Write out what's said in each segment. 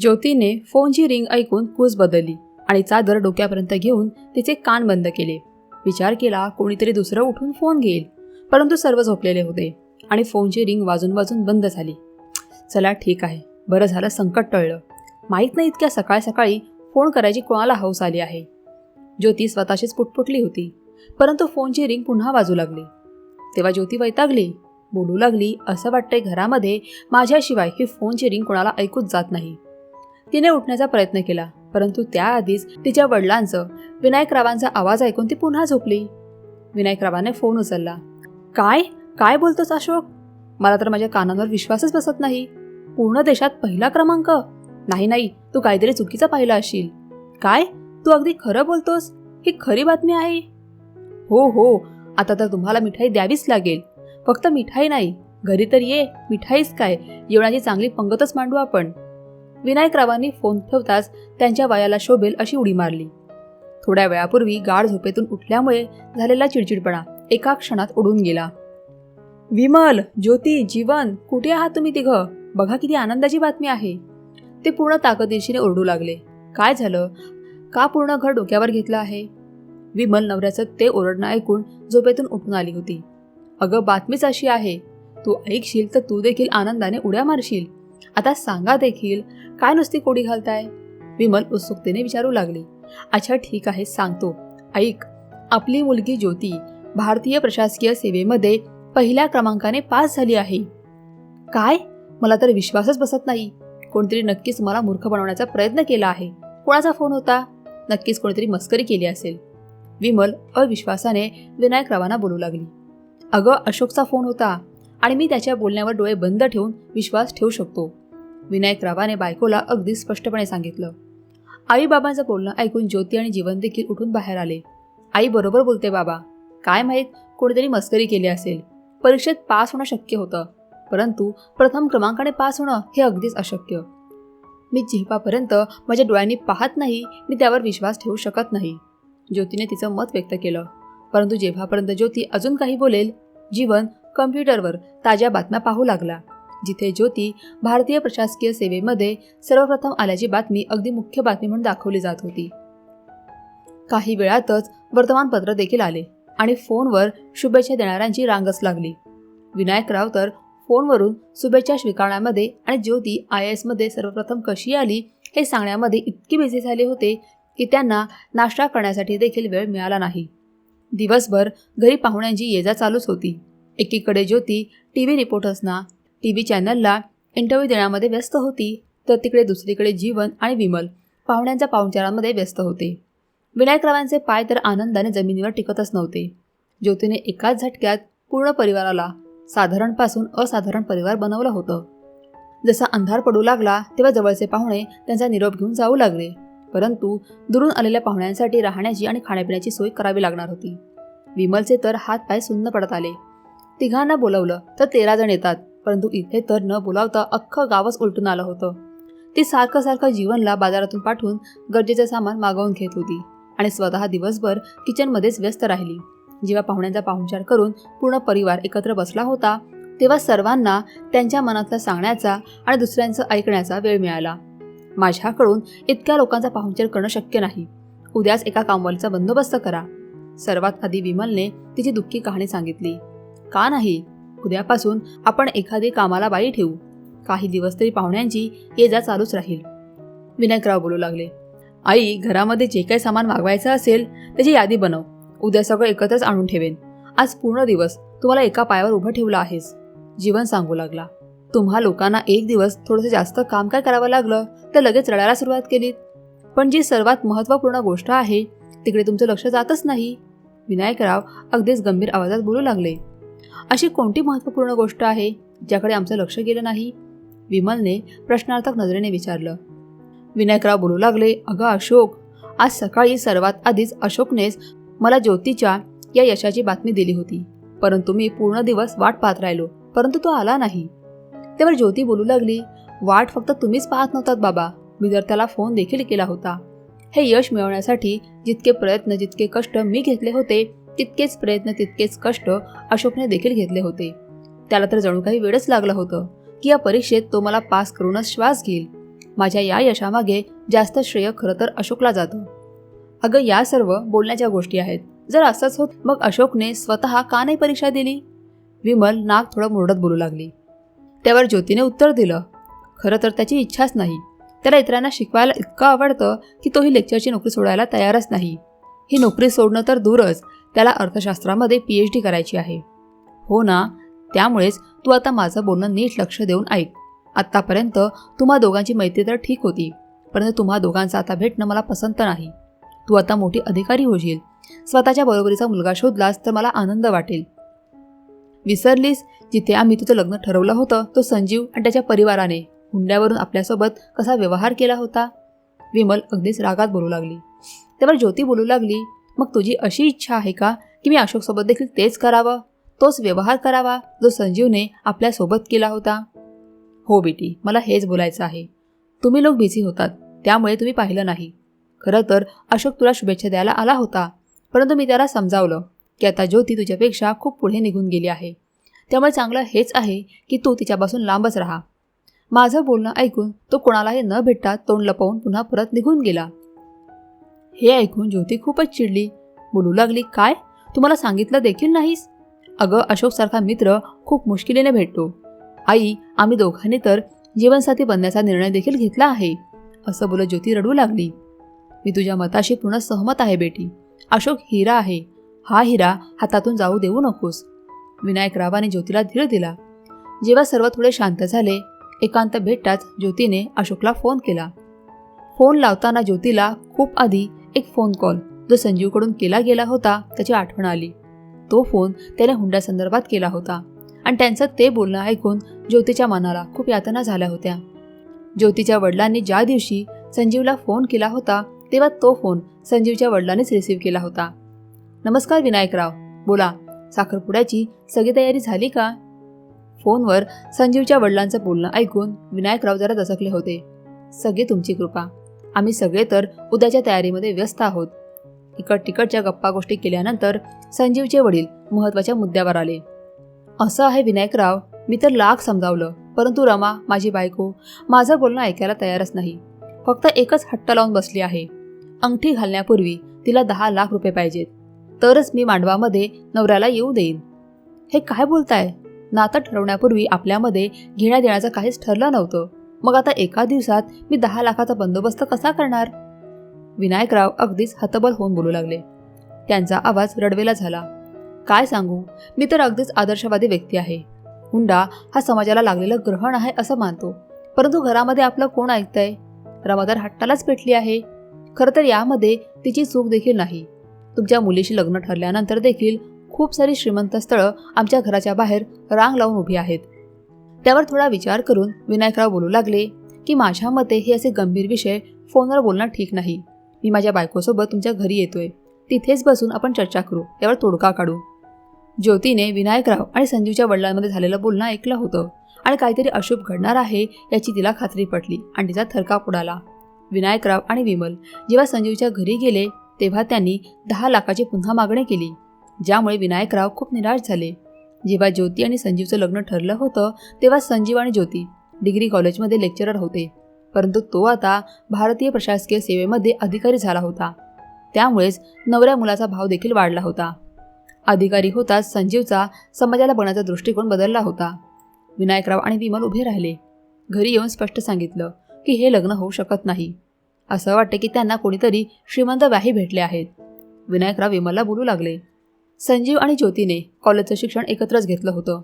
ज्योतीने फोनची रिंग ऐकून कूस बदलली आणि चादर डोक्यापर्यंत घेऊन तिचे कान बंद केले. विचार केला कोणीतरी दुसरं उठून फोन घेईल. परंतु सर्व झोपलेले होते आणि फोनची रिंग वाजून वाजून बंद झाली. चला ठीक आहे. बरं झालं संकट टळलं. माहीत नाही इतक्या सकाळ सकाळी फोन करायची कोणाला हौस आली आहे. ज्योती स्वतःशीच पुटपुटली होती. परंतु फोनची रिंग पुन्हा वाजू लागली. तेव्हा ज्योती वैतागली. बोलू लागली असं वाटतंय घरामध्ये माझ्याशिवाय ही फोनची रिंग कोणाला ऐकूच जात नाही. तिने उठण्याचा प्रयत्न केला परंतु त्याआधीच तिच्या वडिलांचं विनायकरावांचा आवाज ऐकून ती पुन्हा झोपली. विनायकरावाने फोन उचलला. काय? काय बोलतोस अशोक? मला तर माझ्या कानांवर विश्वासच बसत नाही. पूर्ण देशात पहिला क्रमांक. नाही नाही तू काहीतरी चुकीचा पाहिला असशील काय? तू अगदी खरं बोलतोस? ही खरी बातमी आहे. हो हो आता तर तुम्हाला मिठाई द्यावीच लागेल. फक्त मिठाई नाही घरी तर ये मिठाईच काय? जेवणाची चांगली पंगतच मांडू आपण. विनायकरावांनी फोन ठेवताच त्यांच्या वयाला शोभेल अशी उडी मारली. थोड्या वेळापूर्वी गाढ झोपेतून उठल्यामुळे झालेला चिडचिडपणा एका क्षणात उडून गेला. विमल ज्योती जीवन कुठे आहात तुम्ही तिघं? बघा किती आनंदाची बातमी आहे. ते पूर्ण ताकदीशीने ओरडू लागले. काय झालं? का पूर्ण घर डोक्यावर घेतलं आहे? विमल नवऱ्याचं ते ओरडणं ऐकून झोपेतून उठून आली होती. अगं बातमीच अशी आहे. तू ऐकशील तर तू देखील आनंदाने उड्या मारशील. आता सांगा देखील काय नुसती कोडी घालताय? विमल उत्सुकतेने विचारू लागली. अच्छा ठीक आहे सांगतो. ऐक आपली मुलगी ज्योती भारतीय प्रशासकीय सेवेमध्ये पहिल्या क्रमांकाने पास झाली आहे. काय? मला तर विश्वासच बसत नाही. कोणतरी नक्कीच मला मूर्ख बनवण्याचा प्रयत्न केला आहे. कोणाचा फोन होता? नक्कीच कोणीतरी मस्करी केली असेल. विमल अविश्वासाने विनायकरावांना बोलू लागली. अगं अशोकचा फोन होता आणि मी त्याच्या बोलण्यावर डोळे बंद ठेवून विश्वास ठेवू शकतो. विनायकरावाने बायकोला अगदी स्पष्टपणे सांगितलं. आईबाबांचं बोलणं ऐकून ज्योती आणि जीवन देखील उठून बाहेर आले. आई बरोबर बोलते बाबा काय माहीत कोणीतरी मस्करी केली असेल. परीक्षेत पास होणं शक्य होतं. परंतु प्रथम क्रमांकाने पास होणं हे अगदीच अशक्य. मी जेव्हापर्यंत माझ्या डोळ्यांनी पाहत नाही मी त्यावर विश्वास ठेवू शकत नाही. ज्योतीने तिचं मत व्यक्त केलं. परंतु जेव्हापर्यंत ज्योती अजून काही बोलेल जीवन कम्प्युटरवर ताज्या बातम्या पाहू लागला. जिथे ज्योती भारतीय प्रशासकीय सेवेमध्ये सर्वप्रथम आल्याची बातमी अगदी मुख्य बातमी म्हणून दाखवली जात होती. काही वेळातच वर्तमानपत्र देखील आले आणि फोनवर शुभेच्छा देणाऱ्यांची रांगच लागली. विनायकराव तर फोनवरून शुभेच्छा स्वीकारण्यामध्ये आणि ज्योती आय एसमध्ये सर्वप्रथम कशी आली हे सांगण्यामध्ये इतकी बिझी झाले होते की त्यांना नाश्ता करण्यासाठी देखील वेळ मिळाला नाही. दिवसभर घरी पाहुण्यांची ये जा चालूच होती. एकीकडे ज्योती टी व्ही रिपोर्टर्सना टी व्ही चॅनलला इंटरव्ह्यू देण्यामध्ये व्यस्त होती तर तिकडे दुसरीकडे जीवन आणि विमल पाहुण्यांच्या पाहुणचारांमध्ये व्यस्त होते. विनायकरावांचे पाय तर आनंदाने जमिनीवर टिकतच नव्हते. ज्योतीने एकाच झटक्यात पूर्ण परिवाराला साधारणपासून असाधारण परिवार बनवलं होतं. जसा अंधार पडू लागला तेव्हा जवळचे पाहुणे त्यांचा निरोप घेऊन जाऊ लागले. परंतु दुरून आलेल्या पाहुण्यांसाठी राहण्याची आणि खाण्यापिण्याची सोय करावी लागणार होती. विमलचे तर हात पाय सुन्न पडत आले. तिघांना बोलवलं तर तेरा जण येतात. परंतु इथे तर न बोलावता अख्खं गावच उलटून आलं होतं. ती सारखं सारखं जीवनला बाजारातून पाठवून गरजेचं सामान मागवून घेत होती आणि स्वतः दिवसभर किचनमध्येच व्यस्त राहिली. जेव्हा पाहुण्यांचा पाहुणचार करून पूर्ण परिवार एकत्र बसला होता तेव्हा सर्वांना त्यांच्या मनातलं सांगण्याचा आणि दुसऱ्यांचं ऐकण्याचा वेळ मिळाला. माझ्याकडून इतक्या लोकांचा पाहुणचार करणं शक्य नाही. उद्याच एका कामवालीचा बंदोबस्त करा. सर्वात आधी विमलने तिची दुःखी कहाणी सांगितली. का नाही? उद्यापासून आपण एखादी कामाला बाई ठेवू. काही दिवस तरी पाहुण्यांची ये जा चालूच राहील. विनायकराव बोलू लागले. आई घरामध्ये जे काही सामान मागवायचं असेल त्याची यादी बनव. उद्या सगळं एकत्रच आणून ठेवेन. आज पूर्ण दिवस तुम्हाला एका पायावर उभं ठेवलं आहेस. जीवन सांगू लागला. तुम्हा लोकांना एक दिवस थोडंसं जास्त काम काय करावं लागलं तर लगेच रडायला सुरुवात केलीत. पण जी सर्वात महत्त्वपूर्ण गोष्ट आहे तिकडे तुमचं लक्ष जातच नाही. विनायकराव अगदीच गंभीर आवाजात बोलू लागले. अशी कोणती महत्त्वपूर्ण गोष्ट आहे ज्याकडे आमचं लक्ष गेलं नाही? विमलने प्रश्नार्थक नजरेने विचारलं. विनायकराव बोलू लागले अगं अशोक आज सकाळी सर्वात आधीच अशोकनेच मला ज्योतीच्या या यशाची बातमी दिली होती. परंतु मी पूर्ण दिवस वाट पाहत राहिलो परंतु तो आला नाही. त्यावर ज्योती बोलू लागली वाट फक्त तुम्हीच पाहत नव्हतात बाबा. मी जर त्याला फोन देखील केला होता. हे यश मिळवण्यासाठी जितके प्रयत्न जितके कष्ट मी घेतले होते तितकेच प्रयत्न तितकेच कष्ट अशोकने देखील घेतले होते. त्याला तर जणू काही वेळच लागलं होतं की या परीक्षेत तो मला पास करूनच श्वास घेईल. माझ्या या यशामागे जास्त श्रेय खरं तर अशोकला जातं. अगं या सर्व बोलण्याच्या गोष्टी आहेत. जर असंच होत मग अशोकने स्वतः का नाही परीक्षा दिली? विमल नाक थोडं मुरडत बोलू लागली. त्यावर ज्योतीने उत्तर दिलं खरं तर त्याची इच्छाच नाही. त्याला इतरांना शिकवायला इतकं आवडतं की तो ही लेक्चरची नोकरी सोडायला तयारच नाही. ही नोकरी सोडणं तर दूरच त्याला अर्थशास्त्रामध्ये पी एच डी करायची आहे. हो ना? त्यामुळेच तू आता माझं बोलणं नीट लक्ष देऊन ऐक. आत्तापर्यंत तुम्हा दोघांची मैत्री तर ठीक होती परंतु तुम्हा दोघांचं आता भेटणं मला पसंत नाही. तू आता मोठी अधिकारी होशील. स्वतःच्या बरोबरीचा मुलगा शोधलास तर मला आनंद वाटेल. विसरलीस? जिथे आम्ही तुझं लग्न ठरवलं होतं तो संजीव आणि त्याच्या परिवाराने हुंड्यावरून आपल्यासोबत कसा व्यवहार केला होता? विमल अगदीच रागात बोलू लागली. त्यावर ज्योती बोलू लागली मग तुझी अशी इच्छा आहे का की मी अशोकसोबत देखील तेच करावं? तोच व्यवहार करावा जो संजीवने आपल्यासोबत केला होता? हो बेटी मला हेच बोलायचं आहे. तुम्ही लोक बिझी होतात त्यामुळे तुम्ही पाहिलं नाही. खरं तर अशोक तुला शुभेच्छा द्यायला आला होता परंतु मी त्याला समजावलं की आता ज्योती तुझ्यापेक्षा खूप पुढे निघून गेली आहे. त्यामुळे चांगलं हेच आहे की तू तिच्यापासून लांबच राहा. माझं बोलणं ऐकून तो कोणालाही न भेटता तोंड लपवून पुन्हा परत निघून गेला. हे ऐकून ज्योती खूपच चिडली. बोलू लागली काय? तुम्हाला सांगितलं देखील नाहीस? अगं अशोकसारखा मित्र खूप मुश्किलीने भेटतो. आई आम्ही दोघांनी तर जीवनसाथी बनण्याचा निर्णय देखील घेतला आहे असं बोलत ज्योती रडू लागली. मी तुझ्या मताशी पूर्ण सहमत आहे बेटी. अशोक हिरा आहे. हा हिरा हातातून जाऊ देऊ नकोस. विनायकरावाने ज्योतीला धीर दिला. जेव्हा सर्व थोडे शांत झाले एकांत भेटताच ज्योतीने अशोकला फोन केला. फोन लावताना ज्योतीला खूप आधी एक फोन कॉल जो संजीवकडून केला गेला होता त्याची आठवण आली. तो फोन त्याने हुंड्यासंदर्भात केला होता. आणि त्यांचं ते बोलणं ऐकून ज्योतीच्या मनाला खूप यातना झाल्या होत्या. ज्योतीच्या वडिलांनी ज्या दिवशी संजीवला फोन केला होता तेव्हा तो फोन संजीवच्या वडिलांनीच रिसीव्ह केला होता. नमस्कार विनायकराव. बोला साखरपुड्याची सगळी तयारी झाली का? फोनवर संजीवच्या वडिलांचं बोलणं ऐकून विनायकराव जरा दसकले होते. सगळे तुमची कृपा. आम्ही सगळे तर उद्याच्या तयारीमध्ये व्यस्त आहोत. इकड तिकडच्या गप्पा गोष्टी केल्यानंतर संजीवचे वडील महत्त्वाच्या मुद्द्यावर आले. असं आहे विनायकराव मी तर लाख समजावलं. परंतु रमा माझी बायको माझं बोलणं ऐकायला तयारच नाही. फक्त एकच हट्ट लावून बसली आहे. अंगठी घालण्यापूर्वी तिला दहा लाख रुपये पाहिजेत. तरच मी मांडवामध्ये नवऱ्याला येऊ देईन. हे काय बोलताय? नातं ठरवण्यापूर्वी आपल्यामध्ये घेण्या देण्याचं काहीच ठरलं नव्हतं. मग आता एका दिवसात मी दहा लाखाचा बंदोबस्त कसा करणार? विनायकराव अगदीच हतबल होऊन बोलू लागले. त्यांचा आवाज रडवेला झाला. काय सांगू? मी तर अगदीच आदर्शवादी व्यक्ती आहे. हुंडा हा समाजाला लागलेलं ग्रहण आहे असं मानतो. परंतु घरामध्ये आपलं कोण ऐकतंय? रमादार हट्टालाच पेटली आहे. खरं तर यामध्ये तिची चूक देखील नाही. तुमच्या मुलीशी लग्न ठरल्यानंतर देखील खूप सारी श्रीमंत स्थळं आमच्या घराच्या बाहेर रांग लावून उभी आहेत. त्यावर थोडा विचार करून विनायकराव बोलू लागले की माझ्या मते हे असे गंभीर विषय फोनवर बोलणं ठीक नाही. मी माझ्या बायकोसोबत तुमच्या घरी येतोय. तिथेच बसून आपण चर्चा करू. यावर तोडगा काढू. ज्योतीने विनायकराव आणि संजीवच्या वडिलांमध्ये झालेलं बोलणं ऐकलं होतं आणि काहीतरी अशुभ घडणार आहे याची तिला खात्री पटली आणि तिचा थरकाप उडाला. विनायकराव आणि विमल जेव्हा संजीवच्या घरी गेले तेव्हा त्यांनी दहा लाखाची पुन्हा मागणी केली ज्यामुळे विनायकराव खूप निराश झाले. जेव्हा ज्योती आणि संजीवचं लग्न ठरलं होतं तेव्हा संजीव आणि ज्योती डिग्री कॉलेजमध्ये लेक्चरर होते. परंतु तो आता भारतीय प्रशासकीय सेवेमध्ये अधिकारी झाला होता. त्यामुळेच नवऱ्या मुलाचा भाव देखील वाढला होता. अधिकारी होताच संजीवचा समाजाला बघण्याचा दृष्टिकोन बदलला होता. विनायकराव आणि विमल उभे राहिले. घरी येऊन स्पष्ट सांगितलं की हे लग्न होऊ शकत नाही. असं वाटते की त्यांना कोणीतरी श्रीमंत व्याही भेटले आहेत. विनायकराव विमलला बोलू लागले. संजीव आणि ज्योतीने कॉलेजचं शिक्षण एकत्रच घेतलं होतं.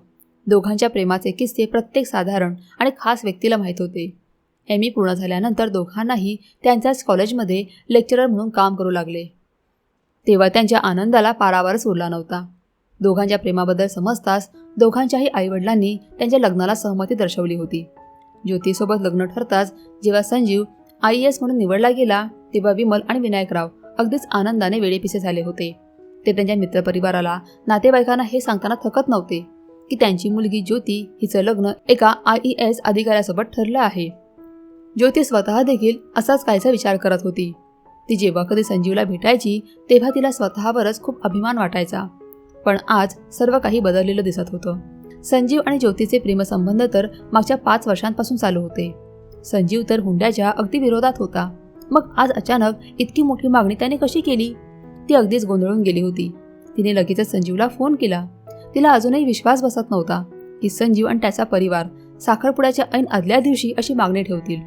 दोघांच्या प्रेमाचे किस्से प्रत्येक साधारण आणि खास व्यक्तीला माहीत होते. एम ई पूर्ण झाल्यानंतर दोघांनाही त्यांच्याच कॉलेजमध्ये लेक्चरर म्हणून काम करू लागले. तेव्हा त्यांच्या आनंदाला पारावरच उरला नव्हता. दोघांच्या प्रेमाबद्दल समजताच दोघांच्याही आईवडिलांनी त्यांच्या लग्नाला सहमती दर्शवली होती. ज्योतीसोबत लग्न ठरताच जेव्हा संजीव आय एस म्हणून निवडला गेला तेव्हा विमल आणि विनायकराव अगदीच आनंदाने वेळेपिसे झाले होते. ते त्यांच्या मित्रपरिवाराला नातेवाईकांना हे सांगताना थकत नव्हते की त्यांची मुलगी ज्योती हिचं लग्न एका आय ई एस अधिकाऱ्यासोबत ठरलं आहे. ज्योती स्वतः देखील असाच कायचा विचार करत होती. ती जेव्हा कधी संजीवला भेटायची तेव्हा तिला स्वतःवरच खूप अभिमान वाटायचा. पण आज सर्व काही बदललेलं दिसत होतं. संजीव आणि ज्योतीचे प्रेमसंबंध तर मागच्या पाच वर्षांपासून चालू होते. संजीव तर हुंड्याच्या अगदी विरोधात होता. मग आज अचानक इतकी मोठी मागणी त्याने कशी केली? ती अगदीच गोंधळून गेली होती. तिने लगेचच संजीवला फोन केला. तिला अजूनही विश्वास बसत नव्हता की संजीव आणि त्याचा परिवार साखरपुड्याच्या ऐन आदल्या दिवशी अशी मागणी ठेवतील.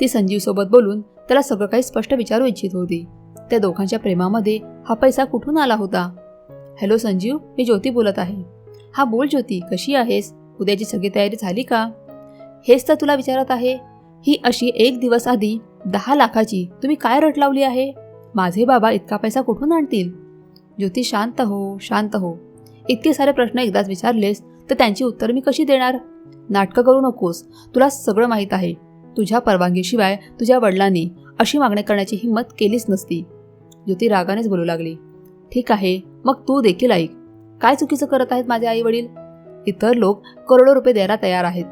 ती संजीव सोबत बोलून त्याला सगळं काही स्पष्ट विचारू इच्छित होती. त्या दोघांच्या प्रेमामध्ये हा पैसा कुठून आला होता? हॅलो संजीव मी ज्योती बोलत आहे. हा बोल ज्योती कशी आहेस? उद्याची सगळी तयारी झाली का? हेच तर तुला विचारत आहे. ही अशी एक दिवस आधी दहा लाखाची तुम्ही काय रट लावली आहे? माझे बाबा इतका पैसा कुठून आणतील? ज्योती शांत हो शांत हो. इतके सारे प्रश्न एकदाच विचारलेस तर त्यांची उत्तर मी कशी देणार? नाटकं करू नकोस. तुला सगळं माहीत आहे. तुझ्या परवानगीशिवाय तुझ्या वडिलांनी अशी मागणी करण्याची हिंमत केलीच नसती. ज्योती रागानेच बोलू लागली. ठीक आहे मग तू देखील ऐक. काय चुकीचं करत आहेत माझे आई वडील इतर लोक करोडो रुपये द्यायला तयार आहेत.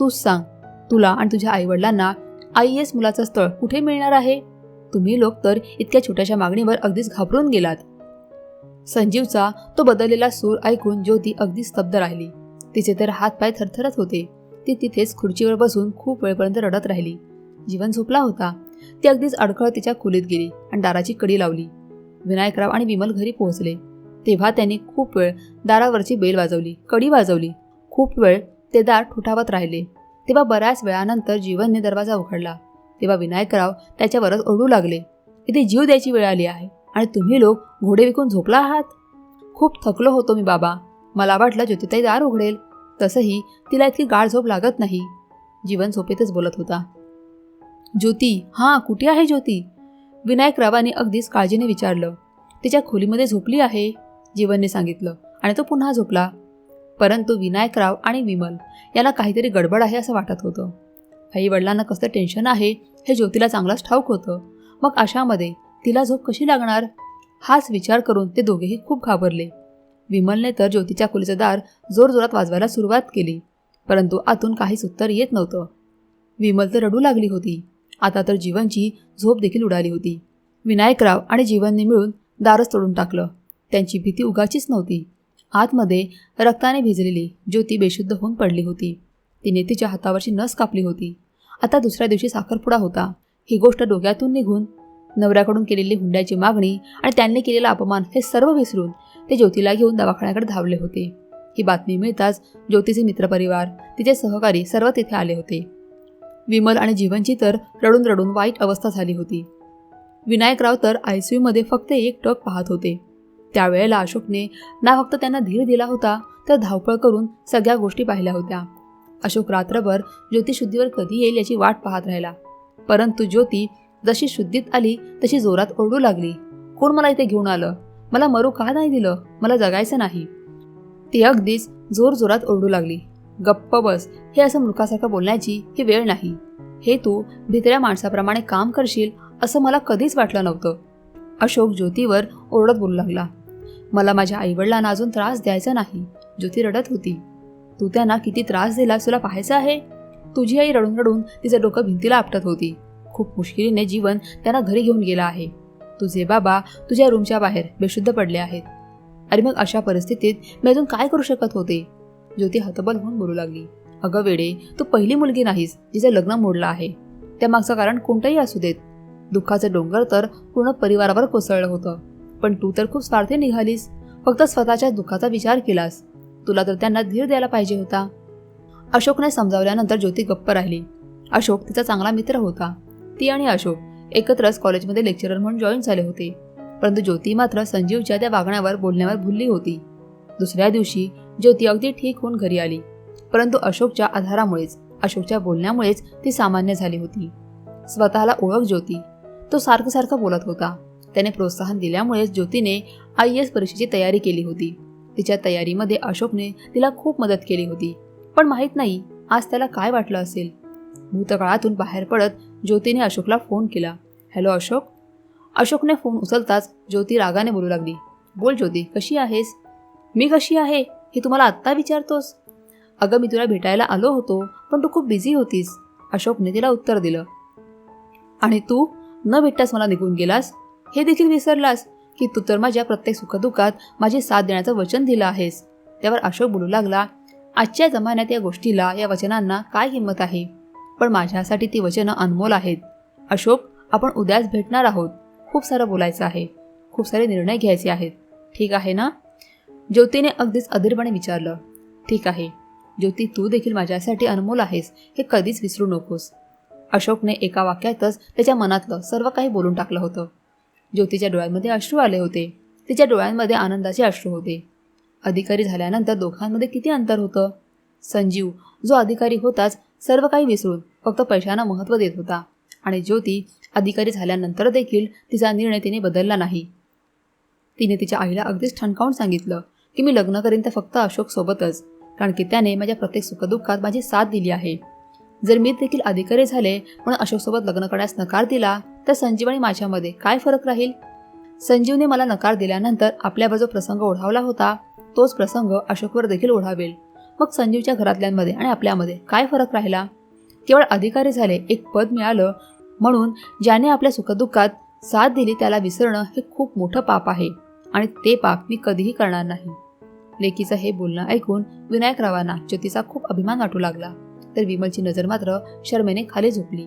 तूच सांग तुला आणि तुझ्या आईवडिलांना आय एस मुलाचं स्थळ कुठे मिळणार आहे? तुम्ही लोक तर इतक्या छोट्याशा मागणीवर अगदीच घाबरून गेलात. संजीवचा तो बदललेला सूर ऐकून ज्योती अगदी स्तब्ध राहिली. तिचे तर हात पाय थरथरत होते. ती तिथेच खुर्चीवर बसून खूप वेळपर्यंत रडत राहिली. जीवन झोपला होता. ती अगदीच अडखळ तिच्या खोलीत गेली आणि दाराची कडी लावली. विनायकराव आणि विमल घरी पोहोचले. तेव्हा त्यांनी खूप वेळ दारावरची बेल वाजवली कडी वाजवली. खूप वेळ ते दार ठुठावत राहिले. तेव्हा बऱ्याच वेळानंतर जीवनने दरवाजा उघडला. तेव्हा विनायकराव त्याच्यावरच ओढू लागले. इथे जीव द्यायची वेळ आली आहे आणि तुम्ही लोक घोडे विकून झोपला आहात? खूप थकलो होतो मी बाबा. मला वाटलं ज्योतिताई दार उघडेल. तसंही तिला इतकी गाळ झोप लागत नाही. जीवन झोपेतच बोलत होता. ज्योती हां कुठे आहे ज्योती? विनायकरावाने अगदीच काळजीने विचारलं. तिच्या खोलीमध्ये झोपली आहे जीवनने सांगितलं आणि तो पुन्हा झोपला. परंतु विनायकराव आणि विमल यांना काहीतरी गडबड आहे असं वाटत होतं. आई वडिलांना कसं टेन्शन आहे हे ज्योतीला चांगलाच ठाऊक होतं. मग अशामध्ये तिला झोप कशी लागणार? हाच विचार करून ते दोघेही खूप घाबरले. विमलने तर ज्योतीच्या खोलीचं दार जोरजोरात वाजवायला सुरुवात केली परंतु आतून काहीच उत्तर येत नव्हतं. विमल तर रडू लागली होती. आता तर जीवनची झोप देखील उडाली होती. विनायकराव आणि जीवनने मिळून दारच तोडून टाकलं. त्यांची भीती उगाचीच नव्हती. आतमध्ये रक्ताने भिजलेली ज्योती बेशुद्ध होऊन पडली होती. तिने तिच्या हातावरची नस कापली होती. आता दुसऱ्या दिवशी साखरपुडा होता. ही गोष्ट डोक्यातून निघून नवऱ्याकडून केलेली हुंड्याची मागणी आणि त्यांनी केलेला अपमान हे सर्व विसरून ते ज्योतीला घेऊन दवाखान्याकडे धावले होते. ही बातमी मिळताच ज्योतीचे मित्रपरिवार तिचे सहकारी सर्व तिथे आले होते. विमल आणि जीवनची तर रडून रडून वाईट अवस्था झाली होती. विनायकराव तर आय सी यूमध्ये फक्त एक टक पाहत होते. त्यावेळेला अशोकने ना फक्त त्यांना धीर दिला होता तर धावपळ करून सगळ्या गोष्टी पाहिल्या होत्या. अशोक रात्रभर ज्योतिशुद्धीवर कधी येईल याची वाट पाहत राहिला. परंतु ज्योती जशी शुद्धीत आली तशी जोरात ओरडू लागली. कोण मला इथे घेऊन आलं? मला मरू का नाही दिलं? मला जगायचं नाही. ती अगदीच जोर जोरात ओरडू लागली. गप्प बस हे असं मृखासारखं बोलण्याची ही वेळ नाही. हे तू भितऱ्या माणसाप्रमाणे काम करशील असं मला कधीच वाटलं नव्हतं. अशोक ज्योतीवर ओरडत बोलू लागला. मला माझ्या आईवडिलांना अजून त्रास द्यायचा नाही. ज्योती रडत होती. तू त्यांना किती त्रास दिलास तुला पाहायचं आहे? तुझी आई रडून रडून तिचं डोकं भिंतीला आपटत होती. खूप मुश्किलीने जीवन त्यांना घरी घेऊन गेला आहे. तुझे बाबा तुझ्या रूमच्या बाहेर बेशुद्ध पडले आहेत. अरे मग अशा परिस्थितीत मी अजून काय करू शकत होते? ज्योती हतबल होऊन बोलू लागली. अगं वेडे तू पहिली मुलगी नाहीस जिचं लग्न मोडलं आहे. त्यामागचं कारण कोणतंही असू देत. दुःखाचं डोंगर तर पूर्ण परिवारावर कोसळलं होतं. पण तू तर खूप स्वार्थी निघालीस. फक्त स्वतःच्या दुःखाचा विचार केलास. तुला तर त्यांना धीर द्यायला पाहिजे होता. अशोकने समजावल्यानंतर ज्योती गप्प राहिली. अशोक तिचा चांगला मित्र होता. ती आणि अशोक एकत्रच कॉलेजमध्ये लेक्चरर म्हणून जॉईन झाले होते. परंतु ज्योती मात्र संजीवच्या त्या वागण्यावर बोलण्यावर भुलली होती. दुसऱ्या दिवशी ज्योती अगदी ठीक होऊन घरी आली. परंतु अशोकच्या आधारामुळेच अशोकच्या बोलण्यामुळेच ती सामान्य झाली होती. स्वतःला ओळख ज्योती. तो सारखं सारखं बोलत होता. त्याने प्रोत्साहन दिल्यामुळेच ज्योतीने आय एस परीक्षेची तयारी केली होती. तिच्या तयारीमध्ये अशोकने तिला खूप मदत केली होती. पण माहीत नाही आज त्याला काय वाटलं असेल. भूतकाळातून बाहेर पडत ज्योतीने अशोकला फोन केला. हॅलो अशोक. अशोकने फोन उचलताच ज्योती रागाने बोलू लागली. बोल ज्योती कशी आहेस? मी कशी आहे हे तुम्हाला आत्ता विचारतोस. अगं मी तुला भेटायला आलो होतो पण तू खूप बिझी होतीस. अशोकने तिला उत्तर दिलं. आणि तू न भेटताच मला निघून गेलास? हे देखील विसरलास? की तू तर माझ्या प्रत्येक सुखदुःखात माझी साथ देण्याचं वचन दिलं आहेस. त्यावर अशोक बोलू लागला आजच्या जमान्यात या गोष्टीला या वचनांना काय किंमत आहे? पण माझ्यासाठी ती वचनं अनमोल आहेत. अशोक आपण उद्याच भेटणार आहोत. खूप सारं बोलायचं आहे. खूप सारे निर्णय घ्यायचे आहेत. ठीक आहे ना? ज्योतीने अगदीच अधीरपणे विचारलं. ठीक आहे. ज्योती तू देखील माझ्यासाठी अनमोल आहेस हे कधीच विसरू नकोस. अशोकने एका वाक्यातच त्याच्या मनातलं सर्व काही बोलून टाकलं होतं. ज्योतीच्या डोळ्यांमध्ये अश्रू आले होते. तिच्या डोळ्यांमध्ये आनंदाचे अश्रू होते. अधिकारी झाल्यानंतर दोघांमध्ये किती अंतर होतं? संजीव जो अधिकारी होताच सर्व काही विसरून फक्त पैशांना महत्त्व देत होता. आणि ज्योती अधिकारी झाल्यानंतर देखील तिचा निर्णय तिने बदलला नाही. तिने तिच्या आईला अगदीच ठणकावून सांगितलं की मी लग्न करीन तर फक्त अशोकसोबतच कारण की त्याने माझ्या प्रत्येक सुखदुःखात माझी साथ दिली आहे. जर मी देखील अधिकारी झाले पण अशोकसोबत लग्न करण्यास नकार दिला तर संजीव आणि माझ्यामध्ये काय फरक राहील? संजीवने मला नकार दिल्यानंतर आपल्यावर जो प्रसंग ओढावला होता. तोच प्रसंग अशोकवर देखील ओढावेल. मग संजीवच्या घरातल्यांमध्ये आणि आपल्यामध्ये काय फरक राहिला? केवळ अधिकारी झाले एक पद मिळालं म्हणून ज्याने आपल्या सुखदुःखात साथ दिली त्याला विसरणं हे खूप मोठं पाप आहे. आणि ते पाप मी कधीही करणार नाही. लेकीचं हे बोलणं ऐकून विनायकरावांना ज्योतीचा खूप अभिमान वाटू लागला. तर विमलची नजर मात्र शर्मेने खाली झोपली